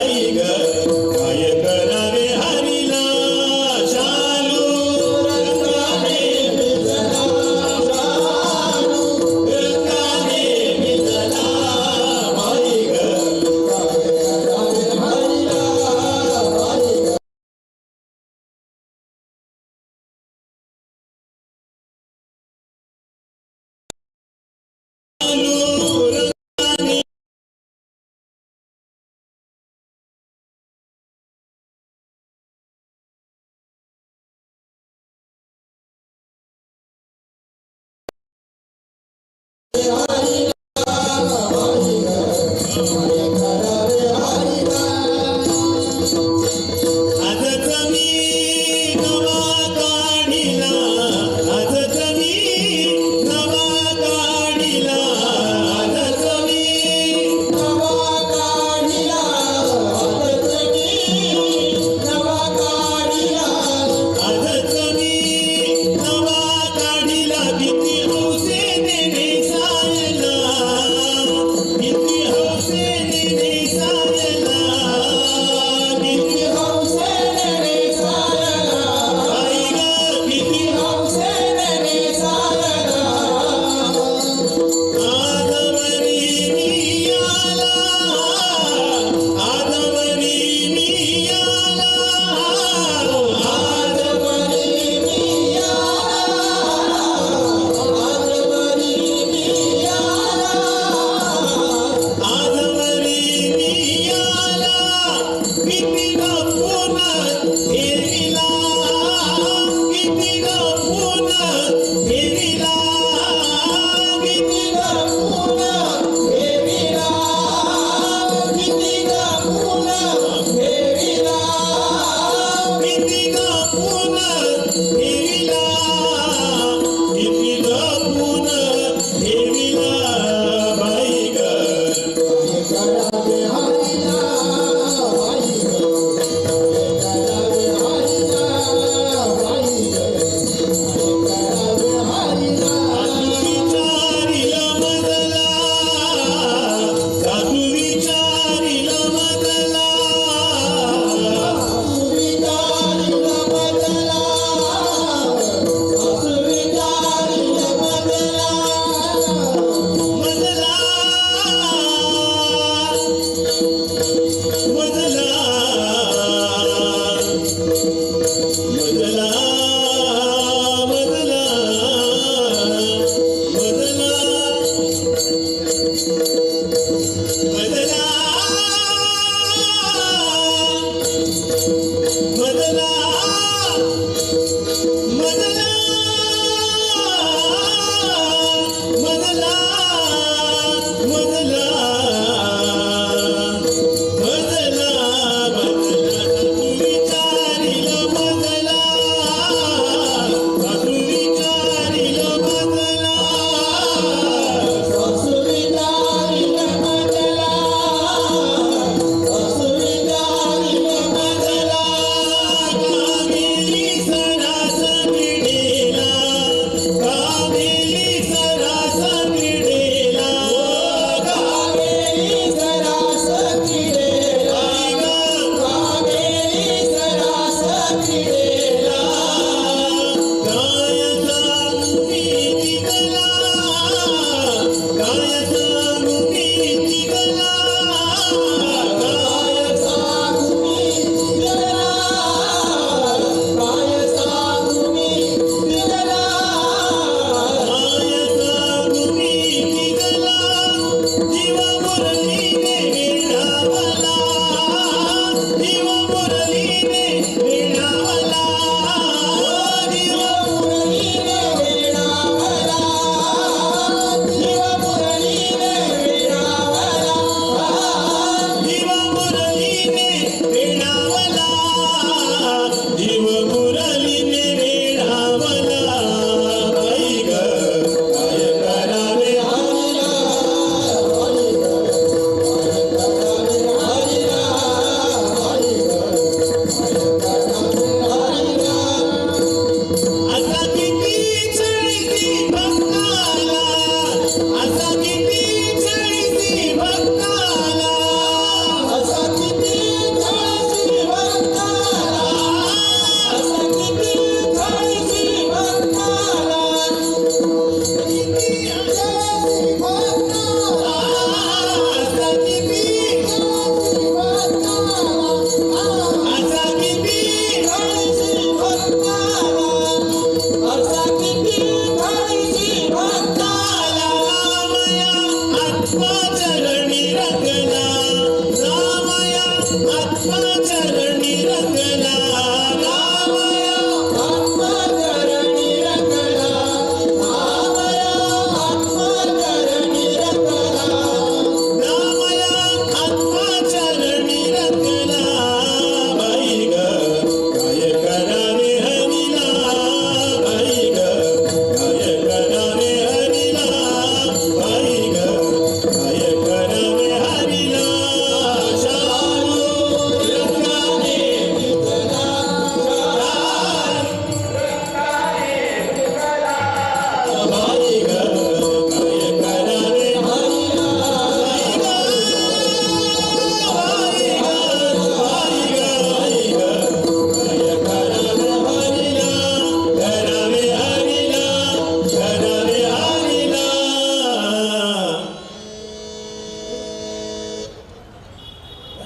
Tiger, Tiger. Iya.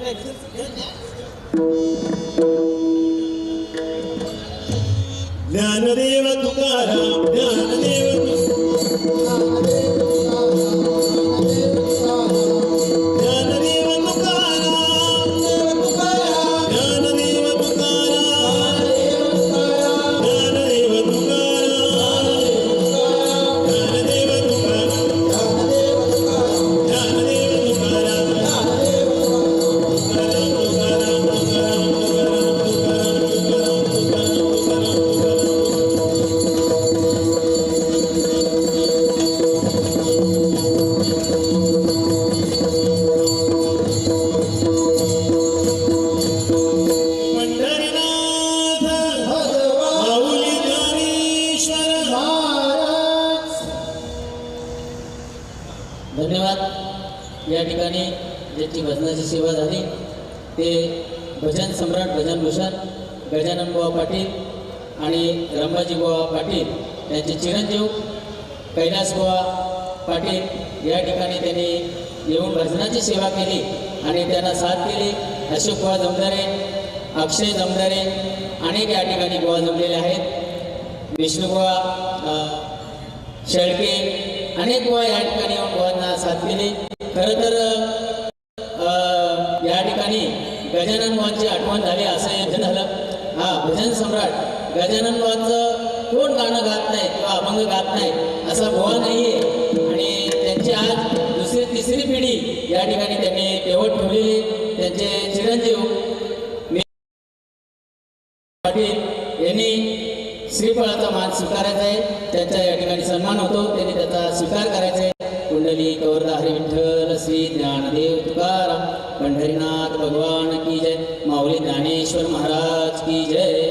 Good, good. सेवा झाली. ते भजन सम्राट भजनभूषण गजानन बुवा पाटील आणि रंबाजी बुवा पाटील यांचे चिरंजीव कैलास बुवा पाटील या ठिकाणी त्यांनी येऊन भजनाची सेवा केली आणि त्यांना साथ केली अशोक बुवा जमदारे अक्षय जमदारे अनेक या ठिकाणी बुवा जमलेले आहेत. विष्णुबुवा शेळके अनेक बुवा या ठिकाणी येऊन बुवांना साथ केली खरं तर गजानन बुवांची आठवण झाली असं हे झालं हा भजन सम्राट गजानन बुवांचं कोण गाणं गात नाही किंवा अभंग गात नाही असा भोवा नाही आहे आणि त्यांची आज दुसरी तिसरी पिढी या ठिकाणी त्यांनी तेवढ ठेवलेली त्यांचे चिरंजीव पाटील यांनी श्रीफळाचा मान स्वीकारायचा आहे. त्यांचा या ठिकाणी सन्मान होतो. त्यांनी त्याचा स्वीकार करायचा आहे. कुंडली कवरदा हरी विठ्ठल श्री ज्ञानदेव तुकाराम पंढरीनाथ भगवान माऊली ज्ञानेश्वर महाराज की जय.